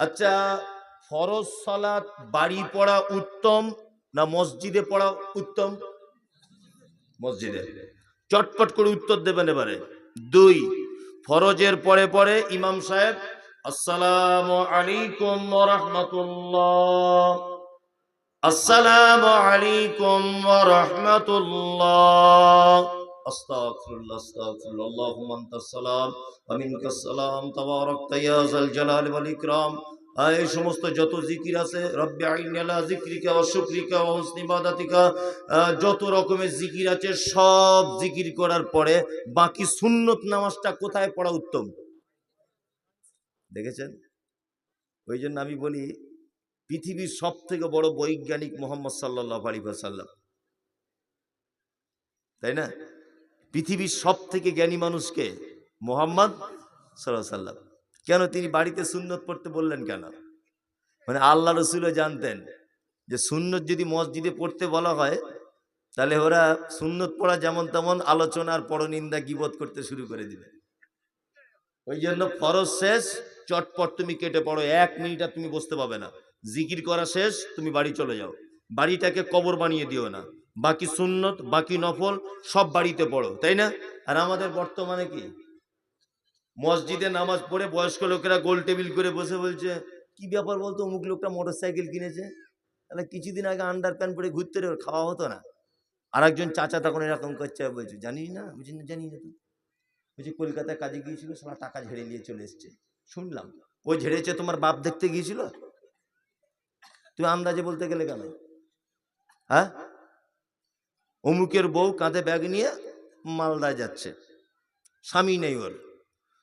আচ্ছা ফরজ সালাত বাড়ি পড়া উত্তম না মসজিদে পড়া উত্তম? মসজিদে। চটপট করে উত্তর দেবেন এবারে। দুই, ফরজের পরে পরে ইমাম সাহেব, আসসালাম আলাইকুম ওয়া আসসালাম আলাইকুম রাহমাতুল্লাহ। আল্লাহুম্মা আনতাস সালাম ওয়া মিনকাস সালাম তাবারাকতা ইয়া যাল জালালি ওয়াল ইকরাম। এই সমস্ত যত জিকির আছে রব্বি আইনি আলা জিকরিকা ওয়া শুকরিকা ওয়া হুসনি ইবাদাতিকা। আহ, যত রকমের জিকির আছে সব জিকির করার পরে বাকি সুন্নত নামাজটা কোথায় পড়া উত্তম? দেখেছেন? ওই জন্য আমি বলি পৃথিবীর সব থেকে বড় বৈজ্ঞানিক মোহাম্মদ সাল্লাহ আলী সাল্লাম তাই না? পৃথিবীর সব থেকে জ্ঞানী মানুষকে মোহাম্মদ সাল্লাম। কেন তিনি বাড়িতে সুন্নত পড়তে বললেন কেন? মানে আল্লাহ রসুলও জানতেন যে সুন্নত যদি মসজিদে পড়তে বলা হয়, তাহলে ওরা সুন্নত পড়া যেমন তেমন আলোচনার পরনিন্দা গিবত করতে শুরু করে দিবে। ওই জন্য ফরজ শেষ, চটপট তুমি কেটে পড়ো, এক মিনিট আর তুমি বসতে পাবে না। জিকির করা শেষ, তুমি বাড়ি চলে যাও। বাড়িটাকে কবর বানিয়ে দিও না। বাকি সুন্নত বাকি নফল সব বাড়িতে পড়ো তাই না? আর আমাদের বর্তমানে কি? মসজিদে নামাজ পড়ে বয়স্ক লোকেরা গোল টেবিল করে বসে বলছে কি ব্যাপার বলতো অমুক লোকটা মোটর সাইকেল কিনেছে? তাহলে কিছুদিন আগে আন্ডার প্যান্ট পরে ঘুরতে রে, খাওয়া হতো না। আর একজন চাচা তখন এরকম করছে বলছে জানিস না? বুঝি না জানি না বলছি কলকাতায় কাজে গিয়েছিল সারা টাকা ঝেড়ে নিয়ে চলে এসছে। শুনলাম ও ঝেড়েছে তোমার বাপ দেখতে গিয়েছিল? তুই আন্দাজে বলতে গেলে কেন? হ্যাঁ? অমুকের বউ কাঁধে ব্যাগ নিয়ে মালদায় যাচ্ছে। স্বামী নেই ওর।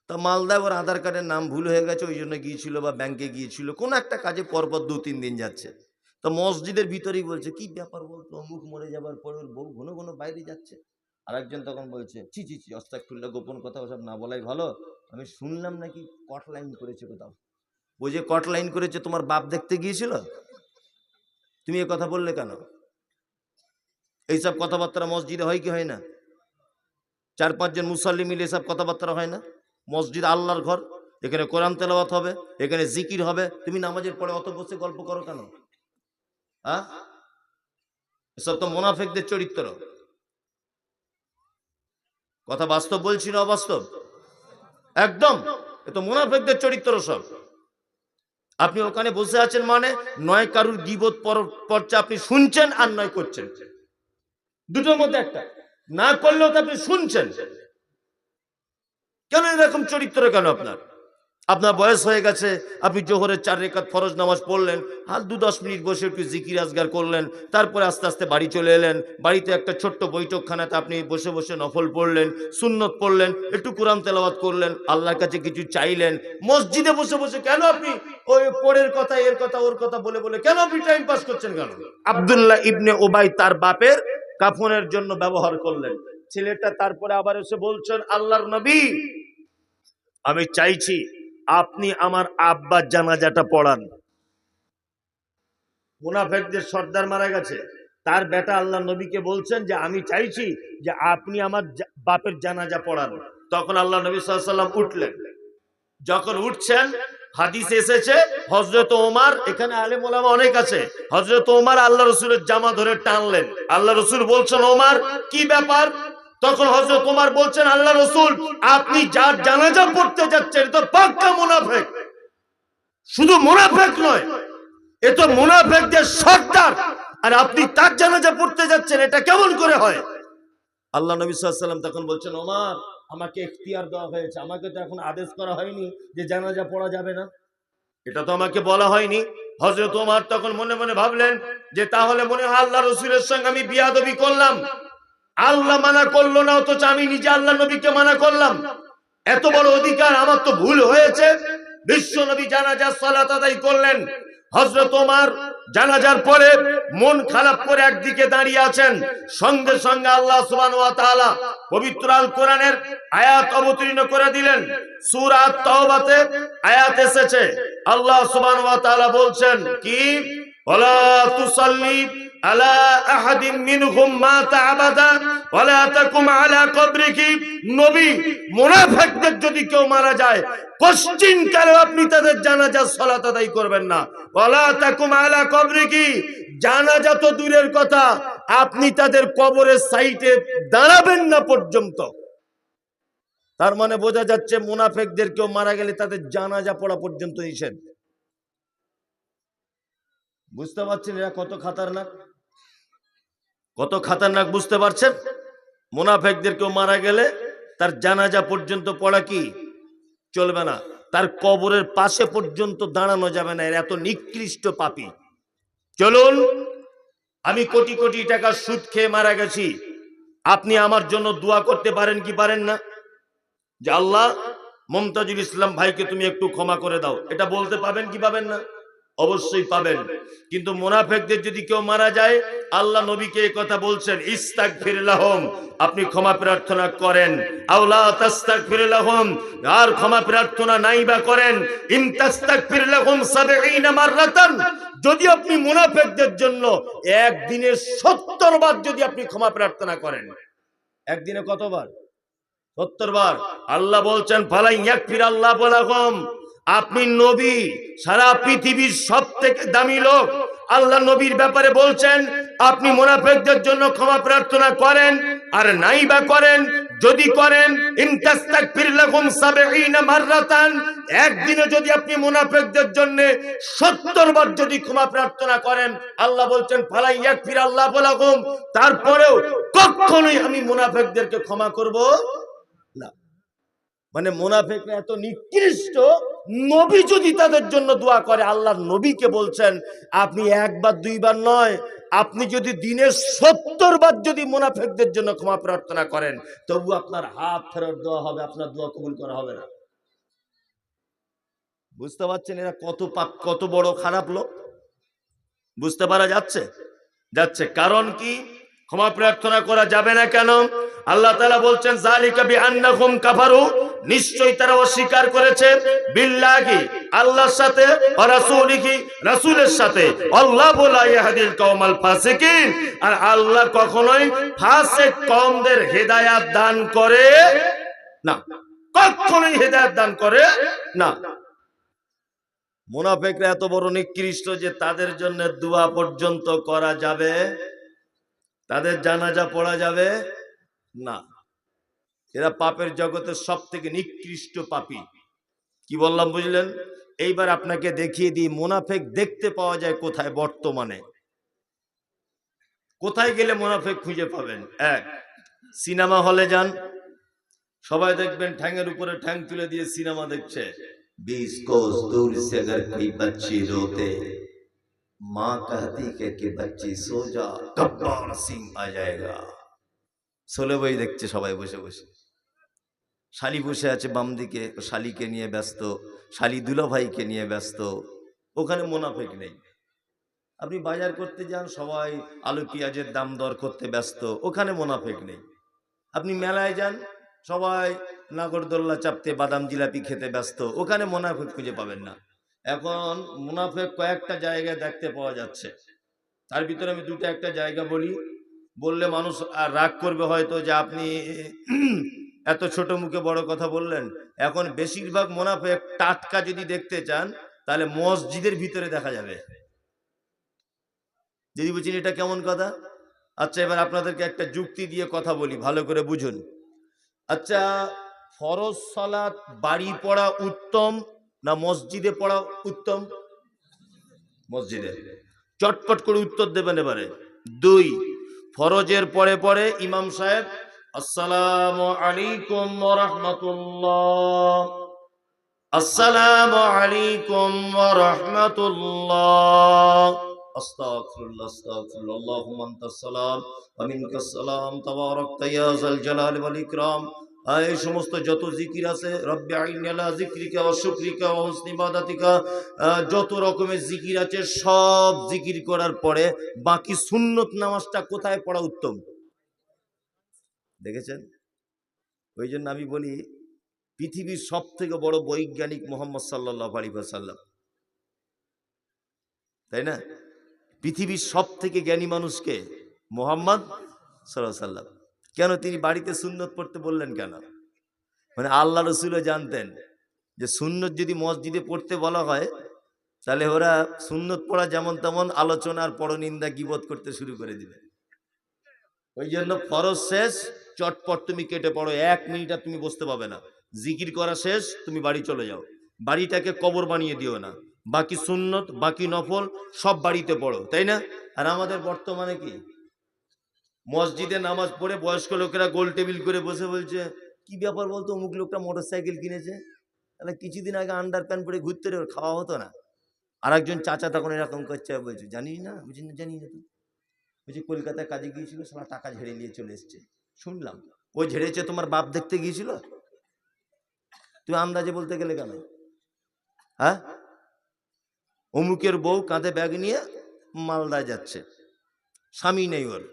তা মালদায় ওর আধার কার্ডের নাম ভুল হয়ে গেছে, ওই জন্য গিয়েছিল বা ব্যাংকে গিয়েছিল। কোনো একটা কাজে পরপর দু, তিন দিন যাচ্ছে। তো মসজিদের ভিতরেই বলছে, কি ব্যাপার বলতো, অমুক মরে যাবার পরে ওর বউ ঘন ঘন বাইরে যাচ্ছে? আরেকজন তখন বলছে, ছি ছি ছি অস্তাকুল্লা গোপন কথা, ওসব না বলাই ভালো। আমি শুনলাম নাকি কট লাইন করেছে কোথাও। ওই যে কট লাইন করেছে, তোমার বাপ দেখতে গিয়েছিল? তুমি এ কথা বললে কেন? এইসব কথাবার্তা মসজিদে হয় কি হয় না? চার পাঁচজন মুসল্লি মিলে এসব কথাবার্তা হয় না? মসজিদ আল্লাহর ঘর, এখানে কোরআন তেলাওয়াত হবে, এখানে জিকির হবে, তুমি নামাজের পরে অত বসে গল্প করো কেন? হ্যাঁ এসব তো মোনাফেকদের চরিত্র। কথা বাস্তব বলছি না অবাস্তব? একদম! এ তো মোনাফেকদের চরিত্র সব। আপনি ওখানে বসে আছেন মানে নয় কারুর গিবত পর্চা আপনি শুনছেন আর নয় করছেন। দুটোর মধ্যে একটা। না করলেও তো আপনি শুনছেন। কেন এরকম চরিত্র কেন আপনার? আপনার বয়স হয়ে গেছে, আপনি জোহরের চার রেখাত ফরজ নামাজ পড়লেন, আর দু দশ মিনিট বসে একটু জিকির আজগার করলেন, তারপরে আস্তে আস্তে বাড়ি চলে এলেন, বাড়িতে একটা ছোট্ট বৈঠকখানাতে আপনি বসে বসে নফল পড়লেন, সুন্নত পড়লেন, একটু কোরআন তেলাওয়াত করলেন, আল্লাহর কাছে কিছু চাইলেন, মসজিদে বসে বসে কেন আপনি ওই পরের কথা, এর কথা, ওর কথা বলে বলে কেন আপনি টাইম পাস করছেন কেন? আবদুল্লাহ ইবনে ওবাই তার বাপের কাফনের জন্য ব্যবহার করলেন। ছেলেটা তারপরে আবার এসে বলছেন, আল্লাহর নবী, আমি চাইছি আপনি আমার আব্বার জানাজাটা পড়ান। মুনাফেকদের সর্দার মারা গেছে। তার বেটা আল্লাহ নবীকে বলছেন যে, আমি চাইছি যে আপনি আমার বাপের জানাজা পড়ান। তখন আল্লাহ নবী সাল্লাম উঠলেন। যখন উঠছেন হাদিস এসেছে হজরত ওমার, এখানে আলেম ওলামা অনেক আছে। হজরত ওমার আল্লাহ রসুলের জামা ধরে টানলেন। আল্লাহ রসুল বলছেন, ওমার, কি ব্যাপার? তখন হজরত ওমার বলছেন, আল্লাহ রসুল, আপনি যার জানাজা পড়তে যাচ্ছেন, এ তো পাক্কা মুনাফেক। শুধু মুনাফেক নয়, এ তো মুনাফেকদের সর্দার। আর আপনি তার জানাজা পড়তে যাচ্ছেন, এটা কেমন করে হয়? আল্লাহ নবী সাল্লাম তখন বলছেন, ওমার আমাকে এখতিয়ার দেওয়া হয়েছে। আমাকে তো এখন আদেশ করা হয়নি যে জানাজা পড়া যাবে না। এটা তো আমাকে বলা হয়নি। হজরত ওমার তখন মনে মনে ভাবলেন যে তাহলে মনে হয় আল্লাহ রসুলের সঙ্গে আমি বিয়াদবি করলাম। আল্লাহ মানা করল না, অথচ আমি নিজে আল্লাহ নবীকে মানা করলাম। এত বড় অধিকার, আমার তো ভুল হয়েছে। বিশ্ব নবী জানাজার সালাত আদায় করলেন। হজরত ওমার জানাজার পরে মন খারাপ করে একদিকে দাঁড়িয়ে আছেন। সঙ্গে সঙ্গে আল্লাহ সুবান পবিত্র আল কোরআনের আয়াত অবতীর্ণ করে দিলেন। সূরা তাওবাতে আয়াত এসেছে। আল্লাহ সুবান বলছেন, কি? আহাদিন মিনহুম মাতা আবাদা, ওয়ালা তাকুম আলা কবরিহি। নবী, মুনাফিকদের যদি কেউ মারা যায়, কোশ্চিন আপনি তাদের জানাজার সালাত আদায় করবেন না? জানাজা তো দূরের কথা, আপনি তাদের কবরের সাইটে দাঁড়াবেন না পর্যন্ত। তার মানে বোঝা যাচ্ছে মুনাফেকদের কেউ মারা গেলে তাদের জানাজা পড়া পর্যন্ত নিষেধ। বুঝতে পারছেন এরা কত খাতারনাক? কত খাতারনাক বুঝতে পারছেন? মুনাফেকদের কেউ মারা গেলে তার জানাজা পর্যন্ত পড়া কি? চলবে না। তার কবরের পাশে পর্যন্ত দাঁড়ানো যাবে না। এর এত নিকৃষ্ট পাপী। চলুন, আমি কোটি কোটি টাকা সুদ খেয়ে মারা গেছি। আপনি আমার জন্য দোয়া করতে পারেন কি পারেন না? যে আল্লাহ, মমতাজুল ইসলাম ভাইকে তুমি একটু ক্ষমা করে দাও। এটা বলতে পাবেন কি পাবেন না? অবশ্যই পাবেন। কিন্তু মোনাফেকদের যদি কেউ মারা যায়, আল্লাহ নবীকে এই কথা বলছেন ইস্তাক ফিরলাহম আপনি ক্ষমা প্রার্থনা করেন। ফিরলাহম আর ক্ষমা প্রার্থনা নাই বা করেন। যদি আপনি মুনাফেকদের জন্য একদিনে সত্তর বার যদি আপনি ক্ষমা প্রার্থনা করেন। একদিনে কতবার? সত্তর বার। আল্লাহ বলছেন ফালাই ইয়াকফির আল্লাহ বলাগম আপনি নবী, সারা পৃথিবীর সব থেকে দামি লোক। আল্লাহ নবীর ব্যাপারে বলছেন, আপনি মুনাফেকদের জন্য ক্ষমা প্রার্থনা করেন, আর নাই বা করেন, যদি করেন একদিনে যদি আপনি মুনাফিকদের জন্য 70 বার যদি ক্ষমা প্রার্থনা করেন, আল্লাহ বলছেন, ফালাই ফির আল্লাহ লাহুম। তারপরেও কখনোই আমি মুনাফিকদেরকে ক্ষমা করব মানে মোনাফেকরা এত নিকৃষ্ট, নবী যদি তাদের জন্য দোয়া করে, আল্লাহর নবীকে বলছেন, আপনি একবার, দুইবার নয়, আপনি যদি দিনে সত্তর বার যদি মোনাফেকদের জন্য ক্ষমা প্রার্থনা করেন, তবু আপনার হাত ফেরত দেওয়া হবে, আপনার দোয়া কবুল করা হবে না। বুঝতে পারছেন এরা কত পাপ কত বড় খারাপ লোক? বুঝতে পারা যাচ্ছে? যাচ্ছে। কারণ কি? ক্ষমা প্রার্থনা করা যাবে না কেন? আল্লাহ তাআলা বলছেন জালিকা বিআন্নাহুম কাফারু নিশ্চয়ই তারা অস্বীকার করেছে। বিল্লাহি, আল্লাহর সাথে রাসূলিহি রাসূলের সাথে। আল্লাহ বলা ইয়াহদিল কওমাল ফাসিকিন। আর আল্লাহ কখনোই ফাসিক কওমদের হেদায়াত দান করে না। কখনোই হেদায়াত দান করে না। মুনাফেকরা এত বড় নিকৃষ্ট যে তাদের জন্য দোয়া পর্যন্ত করা যাবে? তাদের জানাজা পড়া যাবে? না। এরা পাপের জগতের সব থেকে নিকৃষ্ট পাপী কি বললাম বুঝলেন এইবার আপনাকে দেখিয়ে দিই মোনাফেক দেখতে পাওয়া যায় কোথায় বর্তমানে কোথায় গেলে মোনাফেক খুঁজে পাবেন এক সিনেমা হলে যান সবাই দেখবেন ঠ্যাংয়ের উপরে ঠ্যাং তুলে দিয়ে সিনেমা দেখছে बीस कोस दूर से अगर कोई बच्ची रोते माँ कहती है कि बच्ची सो जा गब्बार सिंह आ जाएगा ষোলো বই দেখছে সবাই বসে বসে শালি বসে আছে বাম দিকে শালিকে নিয়ে ব্যস্ত, শালি দুলা ভাইকে নিয়ে ব্যস্ত, ওখানে মোনাফেক নেই। আপনি বাজার করতে যান, সবাই আলু, পেঁয়াজের দাম দর করতে ব্যস্ত, ওখানে মোনাফেক নেই। আপনি মেলায় যান, সবাই নাগরদোল্লা চাপতে বাদাম জিলাপি খেতে ব্যস্ত, ওখানে মোনাফেক খুঁজে পাবেন না। এখন মুনাফেক কয়েকটা জায়গায় দেখতে পাওয়া যাচ্ছে। তার ভিতরে আমি দুটো একটা জায়গা বলি। বললে মানুষ আর রাগ করবে হয়তো যে আপনি এত ছোট মুখে বড় কথা বললেন? এখন বেশিরভাগ মোনাফেক টাটকা যদি দেখতে চান, তাহলে মসজিদের ভিতরে দেখা যাবে। যদি বুঝছেন এটা কেমন কথা? আচ্ছা এবার আপনাদেরকে একটা যুক্তি দিয়ে কথা বলি, ভালো করে বুঝুন। আচ্ছা ফরজ সালাত বাড়ি পড়া উত্তম না মসজিদে পড়া উত্তম? মসজিদে। চটপট করে উত্তর দেবেন এবারে। দুই, ফরজের পরে পরে ইমাম সাহেব এই সমস্ত যত জিকির আছে, রব্বি জিকরিকা যত রকমের জিকির আছে, সব জিকির করার পরে বাকি সুন্নত নামাজটা কোথায় পড়া উত্তম? দেখেছেন? ওই জন্য আমি বলি, পৃথিবীর সব থেকে বড় বৈজ্ঞানিক মোহাম্মদ সাল্লাহ আলী সাল্লাম তাই না? পৃথিবীর সব থেকে জ্ঞানী মানুষকে মোহাম্মদ সাল্লাহ সাল্লাম কেন তিনি বাড়িতে সুন্নত পড়তে বললেন কেন? মানে আল্লাহ রসুলও জানতেন যে সুন্নত যদি মসজিদে পড়তে বলা হয়, তাহলে ওরা সুন্নত পড়া যেমন তেমন আলোচনার পরনিন্দা গিবত করতে শুরু করে দিবে। ওই জন্য ফরজ শেষ চটপট তুমি কেটে পড়ো, এক মিনিট আর তুমি বসতে পাবে না। জিকির করা শেষ, তুমি বাড়ি চলে যাও। বাড়িটাকে কবর বানিয়ে দিও না। বাকি সুন্নত, বাকি নফল সব বাড়িতে পড়ো, তাই না? আর আমাদের বর্তমানে কি? মসজিদে নামাজ পড়ে বয়স্ক লোকেরা গোল টেবিল করে বসে বলছে, কি ব্যাপার বলতো, অমুক লোকটা মোটর সাইকেল কিনেছে? তাহলে কিছুদিন আগে আন্ডার প্যান্ট পরে ঘুরতে খাওয়া হতো না। আর একজন চাচা তখন এরকম করছে, বলছে, জানিস না? বুঝি না জানি না তো। বলছি, কলকাতায় কাজে গিয়েছিল সালা টাকা ঝেড়ে নিয়ে চলে এসছে। শুনলাম। ও ঝেড়েছে তোমার বাপ দেখতে গিয়েছিল? তুই আন্দাজে বলতে গেলে কেন? হ্যাঁ? অমুকের বউ কাঁধে ব্যাগ নিয়ে মালদায় যাচ্ছে। স্বামী নেই ওর।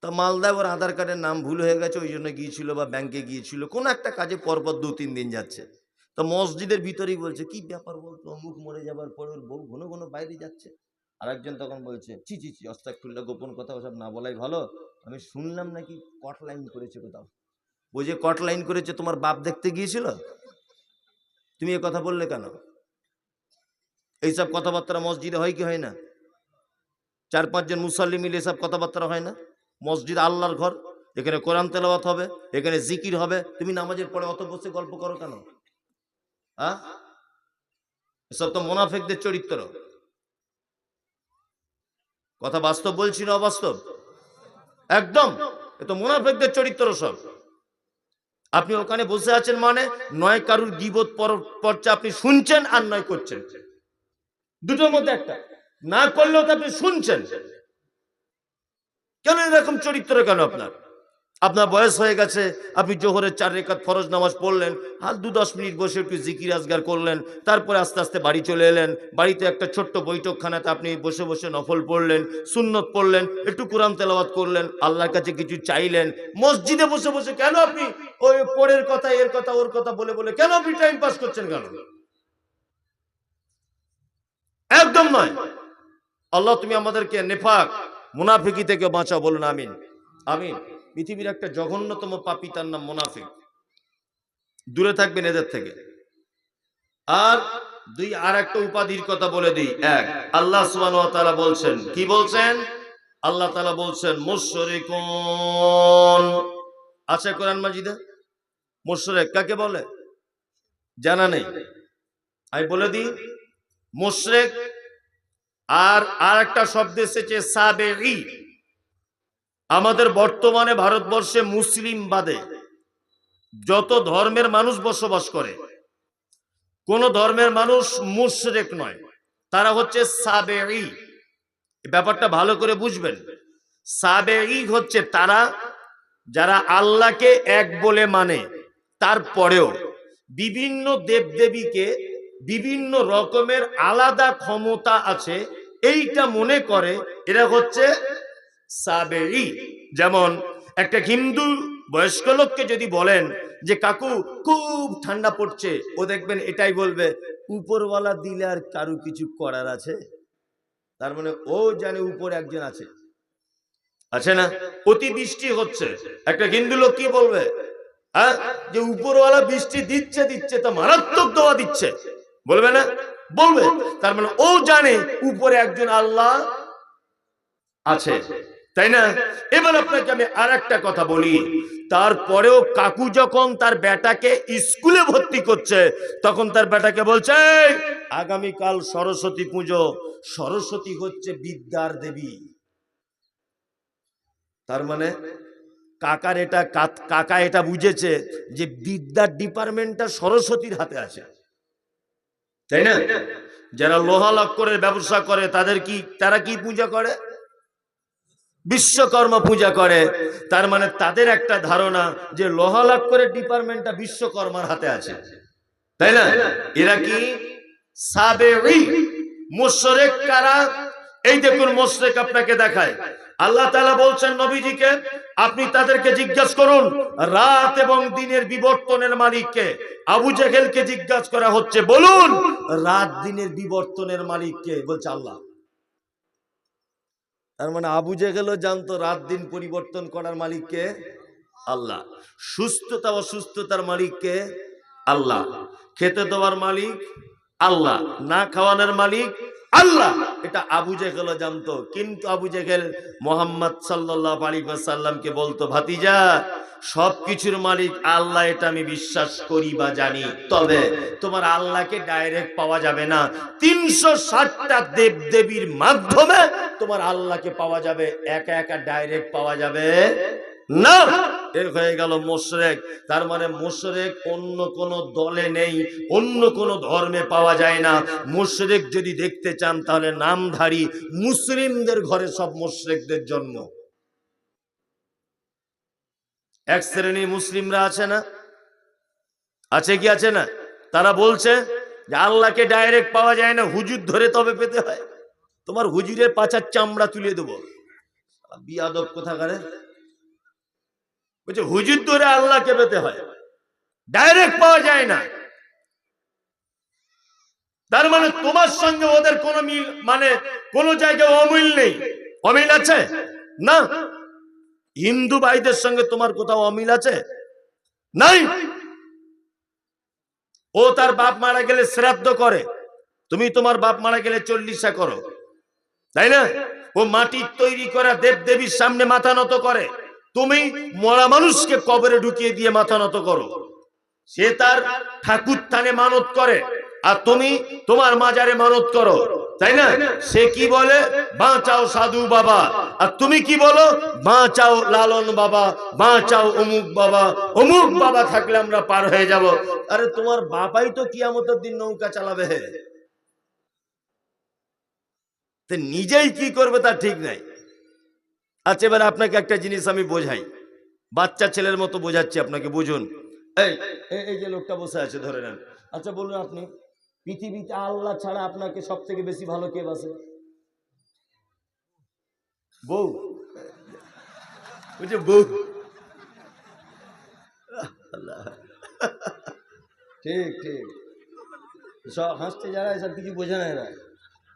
তা মালদায় ওর আধার কার্ডের নাম ভুল হয়ে গেছে, ওই জন্য গিয়েছিল বা ব্যাংকে গিয়েছিল। কোনো একটা কাজে পরপর দু, তিন দিন যাচ্ছে। তো মসজিদের ভিতরেই বলছে, কি ব্যাপার বলতো? অমুক মরে যাবার পর ওর বউ ঘন ঘন বাইরে যাচ্ছে? আরেকজন তখন বলছে, ছি ছি ছি অস্তাকুল্লা গোপন কথা ওসব না বলাই ভালো। আমি শুনলাম নাকি কট লাইন করেছে কোথাও। ও যে কট লাইন করেছে, তোমার বাপ দেখতে গিয়েছিল? তুমি এ কথা বললে কেন? এইসব কথাবার্তা মসজিদে হয় কি হয় না? চার পাঁচজন মুসল্লি মিলে এসব কথাবার্তা হয় না? মসজিদ আল্লাহর ঘর, এখানে কোরআন তেলাওয়াত হবে, এখানে জিকির হবে। তুমি নামাজের পরে অত বসে গল্প করো কেন? হ্যাঁ এসব তো মোনাফেকদের চরিত্র। কথা বাস্তব বলছি না অবাস্তব? একদম। এ তো মোনাফেকদের চরিত্র সব। আপনি ওখানে বসে আছেন মানে নয় কারুর গিবত পর্চা আপনি শুনছেন আর নয় করছেন। দুটোর মধ্যে একটা। না করলেও তো আপনি শুনছেন। কেন এরকম চরিত্র কেন আপনার? আপনার বয়স হয়ে গেছে, আপনি জোহরের চার রেখাত ফরজ নামাজ পড়লেন আর দু দশ মিনিট বসে একটু জিকির আজগার করলেন, তারপরে আস্তে আস্তে বাড়ি চলে এলেন, বাড়িতে একটা ছোট্ট বৈঠকখানাতে আপনি বসে বসে নফল পড়লেন, সুন্নত পড়লেন, একটু কোরআন তেলাওয়াত করলেন, আল্লাহর কাছে কিছু চাইলেন, মসজিদে বসে বসে কেন আপনি ওই পরের কথা, এর কথা, ওর কথা বলে বলে কেন আপনি টাইম পাস করছেন কেন? একদম নয়। আল্লাহ, তুমি আমাদেরকে নেফাক, মুনাফিকি থেকে বাঁচাও, বলুন আমিন। আমিন। পৃথিবীর একটা জঘন্যতম পাপী, তার নাম মুনাফিক। দূরে থাকবেন এদের থেকে। আর দুই আর একটা উপাধির কথা বলে দিই। এক, আল্লাহ ওয়া বলছেন, কি বলছেন? আল্লাহ তালা বলছেন, মুশরিকুন। আছে কোরআন মাজিদে? মুশরিক, কাকে বলে? জানা নেই। আমি বলে দিই, মুশরিক আর আর একটা শব্দ এসেছে সাবেঈ। আমাদের বর্তমানে ভারতবর্ষে মুসলিম বাদে যত ধর্মের মানুষ বসবাস করে, কোন ধর্মের মানুষ মুশরেক নয়, তারা হচ্ছে সাবেঈ। এই ব্যাপারটা ভালো করে বুঝবেন। সাবেঈ হচ্ছে তারা যারা আল্লাহকে এক বলে মানে। তারপরেও বিভিন্ন দেবদেবীকে বিভিন্ন রকমের আলাদা ক্ষমতা আছে, এইটা মনে করে এরা হচ্ছে সাবেই যেমন একটা হিন্দু বয়স্ক লোককে যদি বলেন যে, কাকু, খুব ঠান্ডা পড়ছে। ও দেখবেন এটাই বলবে, উপরওয়ালা দিলে আর কারু কিছু করার আছে? তার মানে ও জানে উপরে একজন আছে। আছে না? অতি বৃষ্টি হচ্ছে। একটা হিন্দু লোক কি বলবে? হ্যাঁ? যে, উপরওয়ালা বৃষ্টি দিচ্ছে দিচ্ছে, তা মারাত্মক দোয়া দিচ্ছে। বলবে না? বলবে। তার মানে ও জানে উপরে একজন আল্লাহ আছে। তাই না? এবার আপনাকে আমি আর একটা কথা বলি। তারপরেও কাকু যখন তার বেটাকে স্কুলে ভর্তি করছে তখন তার বেটাকে বলছে "এই, আগামীকাল সরস্বতী পুজো। সরস্বতী হচ্ছে বিদ্যার দেবী। তার মানে কাকার এটা কাকা এটা বুঝেছে যে বিদ্যার ডিপার্টমেন্টটা সরস্বতীর হাতে আছে। তাই না? যারা লোহা লক্করের ব্যবসা করে তাদের কি তারা কি পূজা করে? বিশ্বকর্মা পূজা করে। তার মানে তাদের একটা ধারণা যে লোহা লক্করের ডিপার্টমেন্টটা বিশ্বকর্মার হাতে আছে। তাই না? এরা কি? কারা? এই দেখুন মুশরিক আপনাকে দেখায়। আল্লাহ তাআলা বলছেন নবীজিকে, আপনি তাদেরকে জিজ্ঞাসা করুন, রাত এবং দিনের বিবর্তনের মালিককে। আবু জেহেলকে জিজ্ঞাসা করা হচ্ছে, বলুন, রাত দিনের বিবর্তনের মালিককে? বলছে আল্লাহ। তার মানে আবু জেগেলও জানতো রাত দিন পরিবর্তন করার মালিককে আল্লাহ। সুস্থতা, অসুস্থতার মালিককে আল্লাহ। খেতে দেওয়ার মালিক আল্লাহ। না খাওয়ানোর মালিক আল্লাহ। এটা আবু জেগেলও জানতো। কিন্তু আবু জেগেল মোহাম্মদ সাল্লাহ আলী সাল্লামকে বলতো, ভাতিজা সব কিছুর মালিক আল্লাহ, এটা আমি বিশ্বাস করি বা জানি। তবে তোমার আল্লাহকে ডাইরেক্ট পাওয়া যাবে না। তিনশো ষাটটা দেব দেবীর মাধ্যমে তোমার আল্লাহকে পাওয়া যাবে। একা একা ডাইরেক্ট পাওয়া যাবে না। এ হয়ে গেল মোশরেক। তার মানে মোশরেক অন্য কোন দলে নেই, অন্য কোন ধর্মে পাওয়া যায় না। মোশরেক যদি দেখতে চান তাহলে নামধারী মুসলিমদের ঘরে সব মোশরেকদের জন্ম। এক শ্রেণির মুসলিমরা আছে না? আছে কি আছে না? তারা বলছে যে আল্লাহকে ডাইরেক্ট পাওয়া যায় না, হুজুর ধরে তবে পেতে হয়। তোমার হুজুরের পাচার চামড়া তুলে দেবো। বিয়াদব কোথাকারে বলছে, হুজুর ধরে আল্লাহকে পেতে হয়। ডাইরেক্ট পাওয়া যায় না। তার মানে তোমার সঙ্গে ওদের কোনো মিল মানে কোন জায়গায় অমিল নেই। অমিল আছে? না? হিন্দু ভাইদের সঙ্গে তোমার কোথাও অমিল আছে? নাই। ও তার বাপ মারা গেলে শ্রাদ্ধ করে। তুমি তোমার বাপ মারা গেলে চল্লিশা করো। তাই না? ও মাটির তৈরি করা দেব দেবীর সামনে মাথা নত করে। তুমি মরা মানুষকে কবরে ঢুকিয়ে দিয়ে মাথা নত করো। সে তার ঠাকুর থানে মানত করে। আর তুমি তোমার মাজারে মানত করো। তাই না? সে কি বলে? বাঁচাও সাধু বাবা। আর তুমি কি বলো? বাঁচাও লালন বাবা বাঁচাও অমুক বাবা। অমুক বাবা থাকলে আমরা পার হয়ে যাব। আরে তোমার বাবাই তো কিয়ামতের দিন নৌকা চালাবে হে। নিজেই কি করবে তার ঠিক নাই। আচ্ছা এবার আপনাকে একটা জিনিস আমি বোঝাই। বাচ্চা ছেলের মতো বোঝাচ্ছি আপনাকে বুঝুন। এই- এই যে লোকটা বসে আছে ধরে নেন। আচ্ছা বলুন আপনি। পৃথিবীতে আল্লাহ ছাড়া আপনাকে সব থেকে বেশি ভালো কে বাসে? বউ। বুঝছে বউ। ঠিক ঠিক। সব হাসতে যারা এসব কিছু বোঝে না এরা।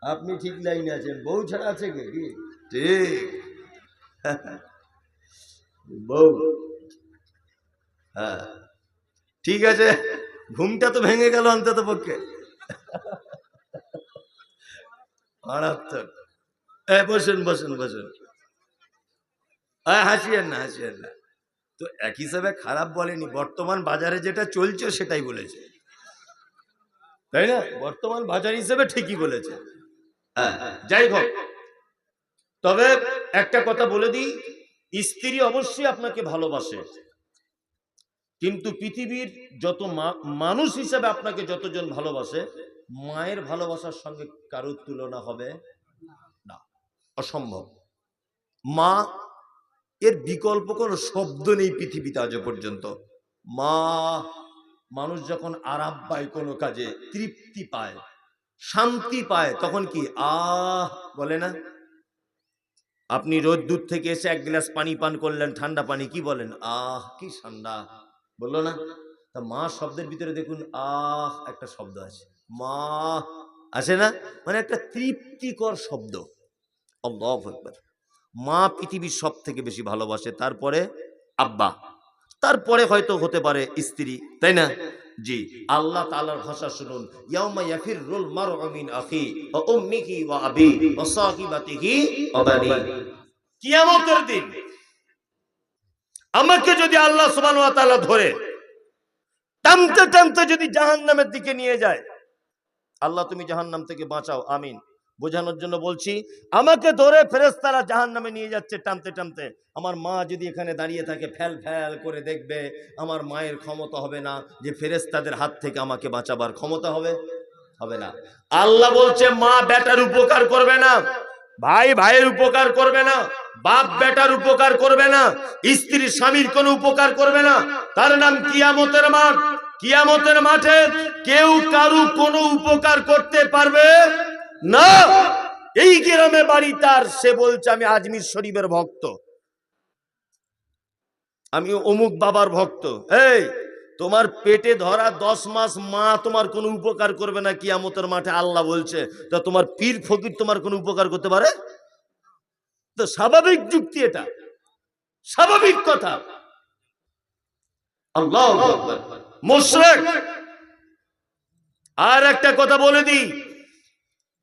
আপনি ঠিক লাইনে আছেন। বউ ছাড়া আছে কে? কি? ঠিক। বউ। হ্যাঁ। ঠিক আছে। ঘুমটা তো ভেঙে গেল অন্তত পক্ষে মারাত্মক। এই, বসুন বসুন বসুন। হ্যাঁ হাসিয়েন না হাসিয়েন না। তো এক হিসাবে খারাপ বলেনি, বর্তমান বাজারে যেটা চলছে সেটাই বলেছে। তাই না? বর্তমান বাজার হিসেবে ঠিকই বলেছে। হ্যাঁ যাই হোক। তবে একটা কথা বলে দিই, স্ত্রী অবশ্যই আপনাকে ভালোবাসে। কিন্তু পৃথিবীর যত মানুষ হিসেবে আপনাকে যতজন ভালোবাসে মায়ের ভালোবাসার সঙ্গে কারোর তুলনা হবে না। অসম্ভব। মা, এর বিকল্প কোনো শব্দ নেই পৃথিবীতে আজও পর্যন্ত। মা, মানুষ যখন আরাম পায় কোনো কাজে, তৃপ্তি পায়, শান্তি পায়, তখন কি আহ বলে না? আপনি রোদ দূর থেকে এসে এক গ্লাস পানি পান করলেন, ঠান্ডা পানি, কি বলেন? আহ, কি ঠান্ডা, বলল না? তা মা শব্দের ভিতরে দেখুন, আহ, একটা শব্দ আছে। মা আছে না? মানে একটা তৃপ্তিকর শব্দ। মা পৃথিবীর সব থেকে বেশি ভালোবাসে, তারপরে আব্বা। তারপরে হয়তো হতে পারে স্ত্রী, তাই না? জি, আল্লাহ তাআলার ভাষা শুনুন। আমাকে যদি আল্লাহ তাআলা ধরে, টানতে টানতে যদি জাহান্নামের দিকে নিয়ে যায় আল্লাহ তুমি জাহান্নাম থেকে বাঁচাও, আমিন। বোঝানোর জন্য বলছি, আমাকে ধরে ফেরেস্তারা জাহান নামে নিয়ে যাচ্ছে টানতে টানতে। আমার মা যদি এখানে দাঁড়িয়ে থাকে, ফ্যাল ফ্যাল করে দেখবে, আমার মায়ের ক্ষমতা হবে না যে ফেরেস্তাদের হাত থেকে আমাকে বাঁচাবার ক্ষমতা হবে হবে না। আল্লাহ বলছে, মা বেটার উপকার করবে না, ভাই ভাইয়ের উপকার করবে না, বাপ বেটার উপকার করবে না স্ত্রী স্বামীর কোনো উপকার করবে না। তার নাম কিয়ামতের মাঠ। কিয়ামতের মাঠে কেউ কারু কোনো উপকার করতে পারবে না। এই গ্রামে বাড়ি তার, সে বলছে, আমি আজমির শরীফের ভক্ত। আমি অমুক বাবার ভক্ত। এই তোমার পেটে ধরা দশ মাস মা তোমার কোনো উপকার করবে না কিয়ামতের মাঠে? আল্লাহ বলছে, তা তোমার পীর ফকির তোমার কোনো উপকার করতে পারে? তো স্বাভাবিক যুক্তি এটা। স্বাভাবিক কথা। আল্লাহ মুশরিক। আর একটা কথা বলে দিই,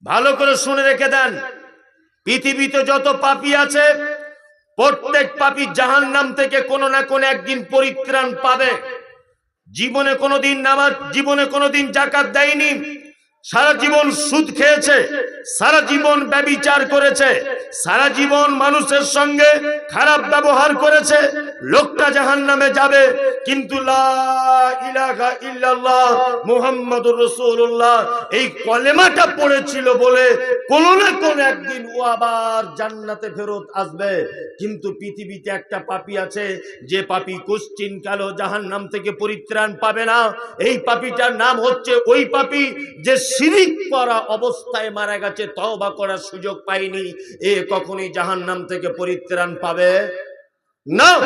ভালো করে শুনে রেখে দেন, পৃথিবীতে যত পাপি আছে, প্রত্যেক পাপি জাহান নাম থেকে কোনো না কোনো একদিন পরিত্রাণ পাবে। জীবনে কোনোদিন নামাজ, জীবনে কোনোদিন জাকাত দেয়নি সারা জীবন সুদ খেয়েছে, সারা জীবন ব্যবিচার করেছে, সারা জীবন মানুষের সঙ্গে খারাপ ব্যবহার করেছে, লোকটা জাহান নামে যাবে, কিন্তু এই কলেমাটা পড়েছিল বলে কোন না কোন একদিন ও আবার জান্নাতে ফেরত আসবে। কিন্তু পৃথিবীতে একটা পাপী আছে, যে পাপী কুশ্চিন কালো জাহান্নাম থেকে পরিত্রাণ পাবে না, এই পাপীটার নাম হচ্ছে ওই পাপী যে শিরিক করা অবস্থায় মারা গেছে, তওবা করার সুযোগ পায়নি এ কখনই জাহান্নাম থেকে পরিত্রাণ পাবে? না।